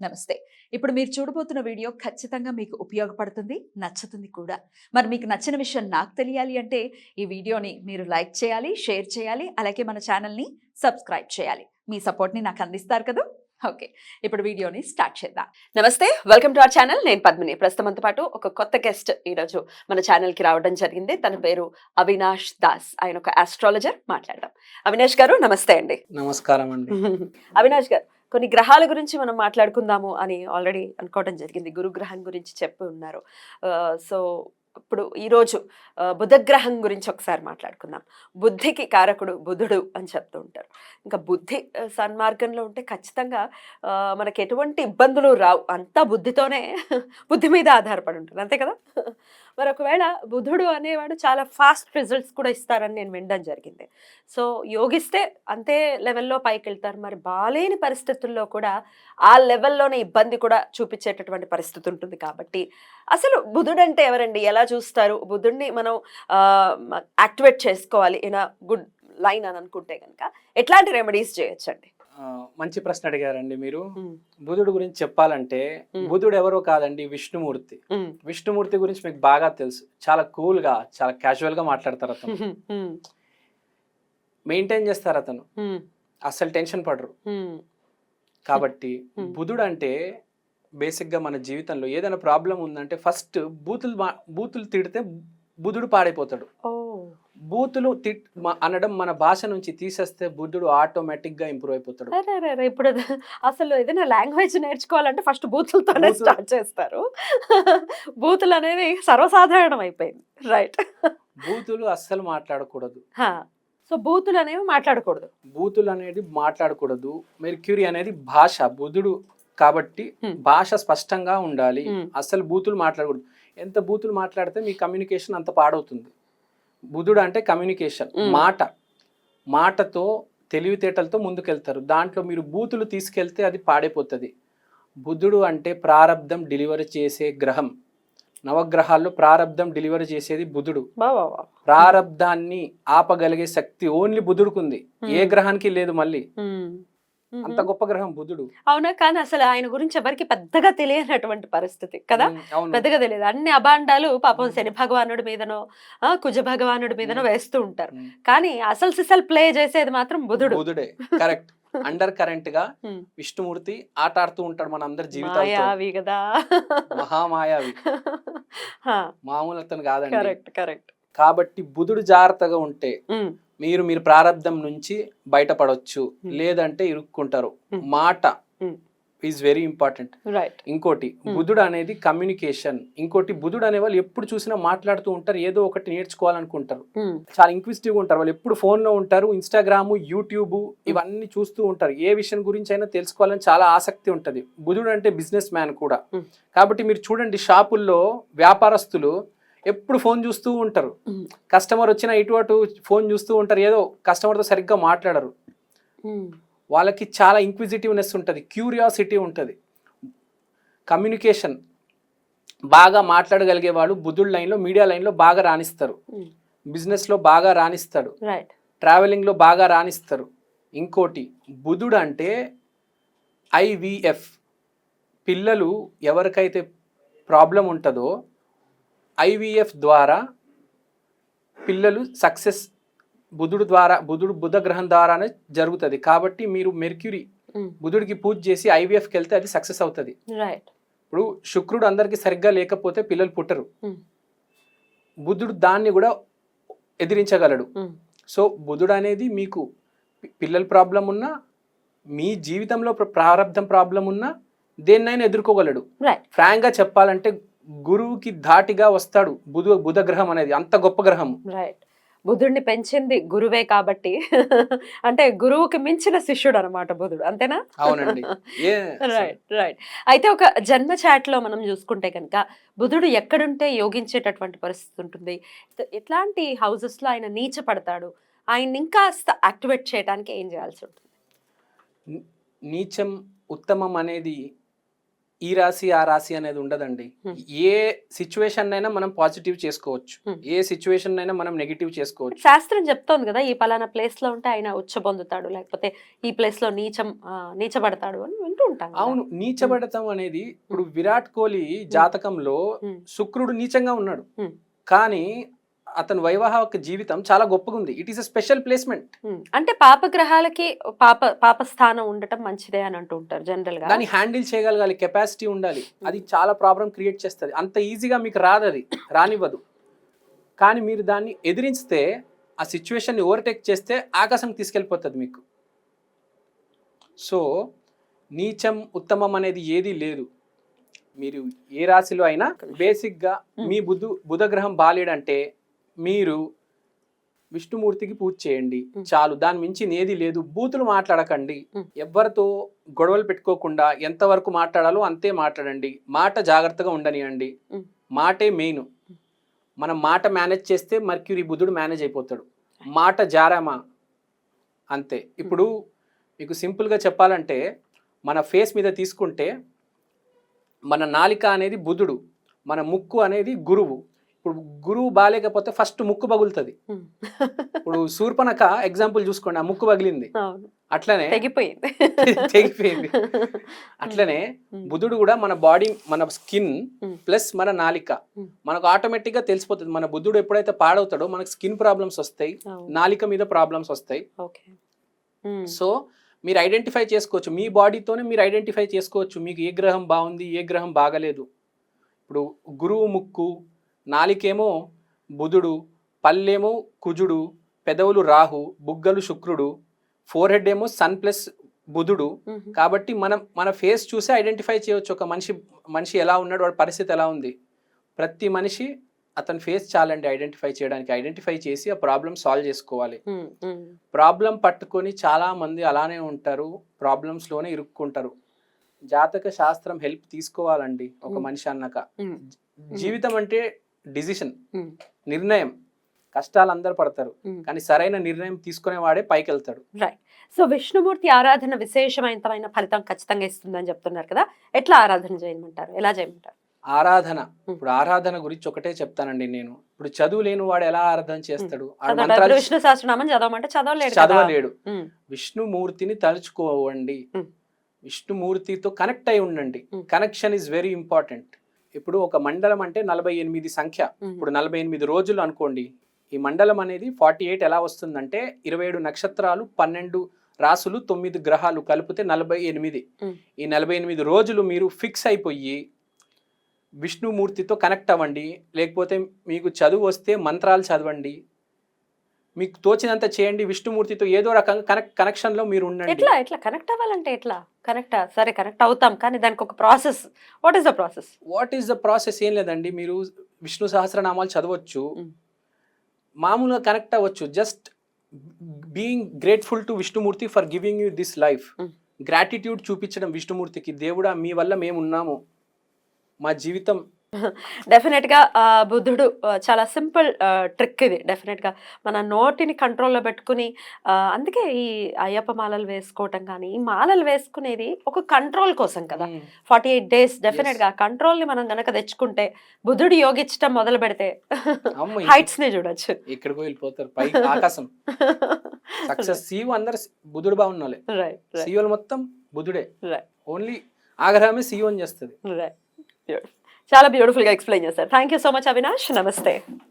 నమస్తే. ఇప్పుడు మీరు చూడబోతున్న వీడియో ఖచ్చితంగా మీకు ఉపయోగపడుతుంది నచ్చుతుంది కూడా. మరి మీకు నచ్చిన విషయం నాకు తెలియాలి అంటే ఈ వీడియోని మీరు లైక్ చేయాలి షేర్ చేయాలి అలాగే మన ఛానల్ని సబ్స్క్రైబ్ చేయాలి. మీ సపోర్ట్ని నాకు అందిస్తారు కదా? ఓకే. ఇప్పుడు వీడియోని స్టార్ట్ చేద్దాం. నమస్తే వెల్కమ్ టు అవర్ ఛానల్. నేను పద్మిని. ప్రస్తుతంతో పాటు ఒక కొత్త గెస్ట్ ఈరోజు మన ఛానల్కి రావడం జరిగింది. తన పేరు అవినాష్ దాస్. ఆయన ఒక ఆస్ట్రాలజర్ మాట్లాడదాం. అవినాష్ గారు నమస్తే అండి. నమస్కారం అండి. అవినాష్ గారు కొన్ని గ్రహాల గురించి మనం మాట్లాడుకుందాము అని ఆల్రెడీ అనుకోవడం జరిగింది. గురుగ్రహం గురించి చెప్పి ఉన్నారు. సో ఇప్పుడు ఈరోజు బుధగ్రహం గురించి ఒకసారి మాట్లాడుకుందాం. బుద్ధికి కారకుడు బుధుడు అని చెప్తూ ఉంటారు. ఇంకా బుద్ధి సన్మార్గంలో ఉంటే ఖచ్చితంగా మనకి ఎటువంటి ఇబ్బందులు రావు. అంతా బుద్ధితోనే బుద్ధి మీద ఆధారపడి ఉంటుంది. అంతే కదా? మరి ఒకవేళ బుధుడు అనేవాడు చాలా ఫాస్ట్ రిజల్ట్స్ కూడా ఇస్తారని నేను వినడం జరిగింది. సో యోగిస్తే అంతే లెవెల్లో పైకి వెళ్తారు మరి బాలేని పరిస్థితుల్లో కూడా ఆ లెవెల్లోనే ఇబ్బంది కూడా చూపించేటటువంటి పరిస్థితి ఉంటుంది కాబట్టి అసలు బుధుడు అంటే ఎవరండి? ఎలా చూస్తారు? బుధుడిని మనం యాక్టివేట్ చేసుకోవాలి ఇన్ గుడ్ లైన్ అని అనుకుంటే కనుక ఎట్లాంటి రెమెడీస్ చేయొచ్చండి? మంచి ప్రశ్న అడిగారండి మీరు. బుధుడు గురించి చెప్పాలంటే. బుధుడు ఎవరో కాదండి విష్ణుమూర్తి. విష్ణుమూర్తి గురించి మీకు బాగా తెలుసు చాలా కూల్గా చాలా క్యాజువల్గా మాట్లాడతారు అతను. మెయింటైన్ చేస్తారు అతను. అస్సలు టెన్షన్ పడరు. కాబట్టి. బుధుడు అంటే బేసిక్గా మన జీవితంలో ఏదైనా ప్రాబ్లం ఉందంటే ఫస్ట్ బూతులు బూతులు తిడితే బుధుడు పాడైపోతాడు బూతులు తిట్ అనడం మన భాష నుంచి తీసేస్తే బుద్ధుడు ఆటోమేటిక్గా ఇంప్రూవ్ అయిపోతాడు. ఇప్పుడు అసలు ఏదైనా లాంగ్వేజ్ నేర్చుకోవాలంటే ఫస్ట్ బూతులతోనే బూతులు. స్టార్ట్ చేస్తారు. బూతులు అనేది సర్వసాధారణం అయిపోయింది. రైట్. బూతులు అస్సలు మాట్లాడకూడదు. సో బూతులు అనేవి మాట్లాడకూడదు. బూతులు అనేది మాట్లాడకూడదు. మెర్క్యూరీ అనేది భాష బుధుడు కాబట్టి. భాష స్పష్టంగా ఉండాలి. అసలు బూతులు మాట్లాడకూడదు. ఎంత బూతులు మాట్లాడితే మీ కమ్యూనికేషన్ అంత పాడవుతుంది. బుధుడు అంటే కమ్యూనికేషన్. మాట. మాటతో తెలివితేటలతో ముందుకెళ్తారు. దాంట్లో మీరు బూతులు తీసుకెళ్తే అది పాడైపోతుంది. బుధుడు అంటే ప్రారబ్ధం డెలివరీ చేసే గ్రహం. నవగ్రహాల్లో ప్రారబ్ధం డెలివరీ చేసేది బుధుడు. బావా ప్రారబ్ధాన్ని ఆపగలిగే శక్తి ఓన్లీ బుధుడుకుంది. ఏ. గ్రహానికి లేదు మళ్ళీ. అంత గొప్ప గ్రహం బుధుడు. అవునా? కానీ అసలు ఆయన గురించి ఎవరికి పెద్దగా తెలియనటువంటి పరిస్థితి కదా? పెద్దగా తెలియదు. అన్ని అభాండాలు పాపం. శని భగవానుడి మీదనో ఆ, కుజ భగవానుడి మీదనో. వేస్తూ ఉంటారు. కానీ అసలు సిసలు ప్లే చేసేది మాత్రం బుధుడు. బుధుడే. కరెక్ట్. అండర్ కరెంట్గా. విష్ణుమూర్తి ఆట ఆడుతూ ఉంటాడు మన అందరి మాయావి కదా. మహామాయావి. మామూలు అతను కాదండి. Correct correct. కాబట్టి బుధుడు జాగ్రత్తగా ఉంటే మీరు మీరు ప్రారంధం నుంచి బయటపడవచ్చు Hmm. లేదంటే ఇరుక్కుంటారు. Hmm. మాట. ఈజ్ వెరీ ఇంపార్టెంట్ రైట్ ఇంకోటి Hmm. బుధుడు అనేది కమ్యూనికేషన్ ఇంకోటి బుధుడు అనే వాళ్ళు ఎప్పుడు చూసినా మాట్లాడుతూ ఉంటారు. ఏదో ఒకటి నేర్చుకోవాలనుకుంటారు. చాలా ఇంక్విజిటివ్ ఉంటారు. వాళ్ళు ఎప్పుడు phone లో ఉంటారు ఇన్స్టాగ్రామ్ యూట్యూబ్ ఇవన్నీ చూస్తూ ఉంటారు. ఏ విషయం గురించి అయినా తెలుసుకోవాలని చాలా ఆసక్తి ఉంటుంది. బుధుడు అంటే బిజినెస్ మ్యాన్ కూడా. కాబట్టి మీరు చూడండి షాపుల్లో వ్యాపారస్తులు ఎప్పుడు ఫోన్ చూస్తూ ఉంటారు. కస్టమర్ వచ్చినా ఇటు అటు ఫోన్ చూస్తూ ఉంటారు. ఏదో కస్టమర్తో సరిగ్గా మాట్లాడరు. వాళ్ళకి చాలా ఇంక్విజిటివ్నెస్ ఉంటుంది. క్యూరియాసిటీ ఉంటుంది. కమ్యూనికేషన్ బాగా మాట్లాడగలిగే వాళ్ళు బుద్ధుడు లైన్లో మీడియా లైన్లో బాగా రాణిస్తారు. బిజినెస్లో బాగా రాణిస్తాడు ట్రావెలింగ్లో బాగా రాణిస్తారు. ఇంకోటి బుధుడు అంటే ఐవిఎఫ్ పిల్లలు ఎవరికైతే ప్రాబ్లం ఉంటుందో ఐవిఎఫ్ ద్వారా పిల్లలు సక్సెస్ బుధుడు ద్వారా బుధుడు బుధ గ్రహం ద్వారానే జరుగుతుంది. కాబట్టి మీరు మెర్క్యూరీ బుధుడికి పూజ చేసి ఐవీఎఫ్కి వెళ్తే అది సక్సెస్ అవుతుంది. ఇప్పుడు శుక్రుడు అందరికి సరిగ్గా లేకపోతే పిల్లలు పుట్టరు. బుధుడు దాన్ని కూడా ఎదిరించగలడు. సో బుధుడు అనేది మీకు పిల్లల ప్రాబ్లం ఉన్నా మీ జీవితంలో ప్ర- ప్రారంధం ప్రాబ్లం ఉన్నా దేన్నైనా ఎదుర్కోగలడు. ఫ్రాంక్గా చెప్పాలంటే గురువుకి ధాటిగా వస్తాడు బుధ బుధ గ్రహం అనేది. అంత గొప్ప గ్రహం రైట్ బుధుడిని పెంచింది గురువే కాబట్టి అంటే గురువుకి మించిన శిష్యుడు అనమాట బుధుడు. అంతేనా? అవునండి. రైట్ రైట్ అయితే ఒక జన్మ చాట్లో మనం చూసుకుంటే కనుక బుధుడు ఎక్కడుంటే యోగించేటటువంటి పరిస్థితి ఉంటుంది. ఎట్లాంటి హౌసెస్లో ఆయన నీచ పడతాడు ఆయన ఇంకాస్త యాక్టివేట్ చేయడానికి ఏం చేయాల్సి ఉంటుంది? నీచం ఉత్తమం అనేది ఈ రాశి ఆ రాశి అనేది ఉండదండి. ఏ సిచ్యువేషన్ అయినా మనం పాజిటివ్ చేసుకోవచ్చు. ఏ సిచ్యువేషన్ అయినా మనం నెగిటివ్ చేసుకోవచ్చు శాస్త్రం చెప్తోంది కదా ఈ పలానా ప్లేస్లో ఉంటే ఆయన ఉచ్చ పొందుతాడు లేకపోతే ఈ ప్లేస్లో నీచం నీచబడతాడు అని వింటూ ఉంటాం. అవును నీచబడతాం అనేది ఇప్పుడు విరాట్ కోహ్లీ జాతకంలో శుక్రుడు నీచంగా ఉన్నాడు. కానీ అతని వైవాహిక జీవితం చాలా గొప్పగా ఉంది it is a special placement. అంటే పాపగ్రహాలకి పాప పాప స్థానం ఉండటం మంచిదే అని అంటూ ఉంటారు జనరల్గా. దాన్ని హ్యాండిల్ చేయగలగాలి కెపాసిటీ ఉండాలి. అది చాలా ప్రాబ్లం క్రియేట్ చేస్తుంది. అంత ఈజీగా మీకు రాదు అది రానివ్వదు. కానీ మీరు దాన్ని ఎదిరిస్తే ఆ సిచ్యువేషన్ని ఓవర్టేక్ చేస్తే ఆకాశం తీసుకెళ్ళిపోతుంది మీకు. సో నీచం ఉత్తమం అనేది ఏది లేదు. మీరు ఏ రాశిలో అయినా బేసిక్గా మీ బుధు బుధగ్రహం బాలేడంటే మీరు విష్ణుమూర్తికి పూజ చేయండి. చాలు. దాని మించి ఏది లేదు. బూతులు మాట్లాడకండి. ఎవ్వరితో గొడవలు పెట్టుకోకుండా ఎంతవరకు మాట్లాడాలో అంతే మాట్లాడండి. మాట జాగ్రత్తగా ఉండనియండి. మాటే మెయిన్. మనం మాట మేనేజ్ చేస్తే మర్క్యూరీ బుధుడు మేనేజ్ అయిపోతాడు. మాట జారామా? అంతే. ఇప్పుడు మీకు సింపుల్గా చెప్పాలంటే మన ఫేస్ మీద తీసుకుంటే మన నాలిక అనేది బుధుడు మన ముక్కు అనేది గురువు. ఇప్పుడు గురువు బాగాలేకపోతే ఫస్ట్ ముక్కు పగులుతుంది. ఇప్పుడు శూర్పణక ఎగ్జాంపుల్ చూసుకోండి ఆ ముక్కు పగిలింది అట్లనే తెగిపోయింది తెగిపోయింది అట్లనే. బుధుడు కూడా మన బాడీ మన స్కిన్. ప్లస్ మన నాలిక. మనకు ఆటోమేటిక్గా తెలిసిపోతుంది మన బుద్ధుడు ఎప్పుడైతే పాడవుతాడో మనకు స్కిన్ ప్రాబ్లమ్స్ వస్తాయి. నాలిక మీద ప్రాబ్లమ్స్ వస్తాయి. సో మీరు ఐడెంటిఫై చేసుకోవచ్చు మీ బాడీతోనే మీరు ఐడెంటిఫై చేసుకోవచ్చు మీకు ఏ గ్రహం బాగుంది ఏ గ్రహం బాగలేదు ఇప్పుడు గురువు ముక్కు నాలికేమో బుధుడు పళ్ళేమో కుజుడు పెదవులు రాహు బుగ్గలు శుక్రుడు ఫోర్ హెడ్ ఏమో సన్ ప్లస్ బుధుడు. కాబట్టి మనం మన ఫేస్ చూసి ఐడెంటిఫై చేయవచ్చు ఒక మనిషి మనిషి ఎలా ఉన్నాడు వాడి పరిస్థితి ఎలా ఉంది ప్రతి మనిషి అతని ఫేస్ చాలండి ఐడెంటిఫై చేయడానికి ఐడెంటిఫై చేసి ఆ ప్రాబ్లమ్ సాల్వ్ చేసుకోవాలి. ప్రాబ్లం పట్టుకొని చాలా మంది అలానే ఉంటారు ప్రాబ్లమ్స్లోనే ఇరుక్కుంటారు జాతక శాస్త్రం హెల్ప్ తీసుకోవాలండి ఒక. మనిషి అన్నాక. జీవితం అంటే డిసిషన్. నిర్ణయం. కష్టాలు అందరు పడతారు. కానీ సరైన నిర్ణయం తీసుకునేవాడే పైకి వెళ్తాడు సో విష్ణుమూర్తి ఆరాధన విశేషమైన ఫలితం ఖచ్చితంగా ఇస్తుందని చెప్తున్నారు కదా. ఎట్లా ఆరాధన చేయమంటారు? ఎలా చేయమంటారు? ఆరాధన. ఇప్పుడు ఆరాధన గురించి ఒకటే చెప్తానండి నేను. ఇప్పుడు చదువు లేని వాడు ఎలా ఆరాధన చేస్తాడు? విష్ణు సహస్రనామం చదవమంటే చదవలేడు. చదవలేడు. విష్ణుమూర్తిని తలుచుకోవండి. విష్ణుమూర్తితో కనెక్ట్ అయి ఉండండి. Connection is very important. ఇప్పుడు ఒక మండలం అంటే నలభై ఎనిమిది సంఖ్య. ఇప్పుడు నలభై ఎనిమిది రోజులు అనుకోండి. ఈ మండలం అనేది ఫార్టీ ఎయిట్ ఎలా వస్తుందంటే ఇరవై ఏడు నక్షత్రాలు పన్నెండు రాసులు తొమ్మిది గ్రహాలు కలిపితే నలభై ఎనిమిది. ఈ నలభై ఎనిమిది రోజులు మీరు ఫిక్స్ అయిపోయి విష్ణుమూర్తితో కనెక్ట్ అవ్వండి. లేకపోతే మీకు చదువు వస్తే మంత్రాలు చదవండి. మీకు తోచినంత చేయండి విష్ణుమూర్తితో ఏదో రకంగా కనెక్ట్ కనెక్షన్లో మీరు ఉండండి. ఎట్లా ఎట్లా? కనెక్ట్ అవ్వాలంటే ఎట్లా? కనెక్ట్ సరే కనెక్ట్ అవుతాం కానీ దానికి ఒక process. What is the process what is the process ఏం లేదండి మీరు విష్ణు సహస్రనామాలు చదవచ్చు. మామూలుగా కనెక్ట్ అవ్వచ్చు. Just being grateful to Vishnumurthy for giving you this life. Gratitude చూపించడం విష్ణుమూర్తికి. దేవుడా మీ వల్ల మేము ఉన్నాము మా జీవితం డెఫినెట్గా బుద్ధుడు చాలా సింపుల్ ట్రిక్ ఇది. డెఫినెట్గా మన నోటిని కంట్రోల్లో పెట్టుకుని అందుకే ఈ అయ్యప్ప మాలలు వేసుకోవటం కానీ ఈ మాలలు వేసుకునేది ఒక కంట్రోల్ కోసం కదా. ఫార్టీ ఎయిట్ డేస్ డెఫినెట్గా కంట్రోల్ని మనం గనక తెచ్చుకుంటే బుద్ధుడు యోగించడం మొదలు పెడితే హైట్స్ని చూడొచ్చు. ఎక్కడికో వెళ్ళిపోతారు. పై ఆకాశం. సక్సెస్ సీఓ అందరు బుధుడు బాగున్నాలే సీఓలు మొత్తం బుధుడే. ఓన్లీ ఆగ్రహమే సీఓ అని చేస్తుంది రైట్ చాలా బ్యూటిఫుల్గా ఎక్స్ప్లెయిన్ చేశారు. Thank you so much Avinash నమస్తే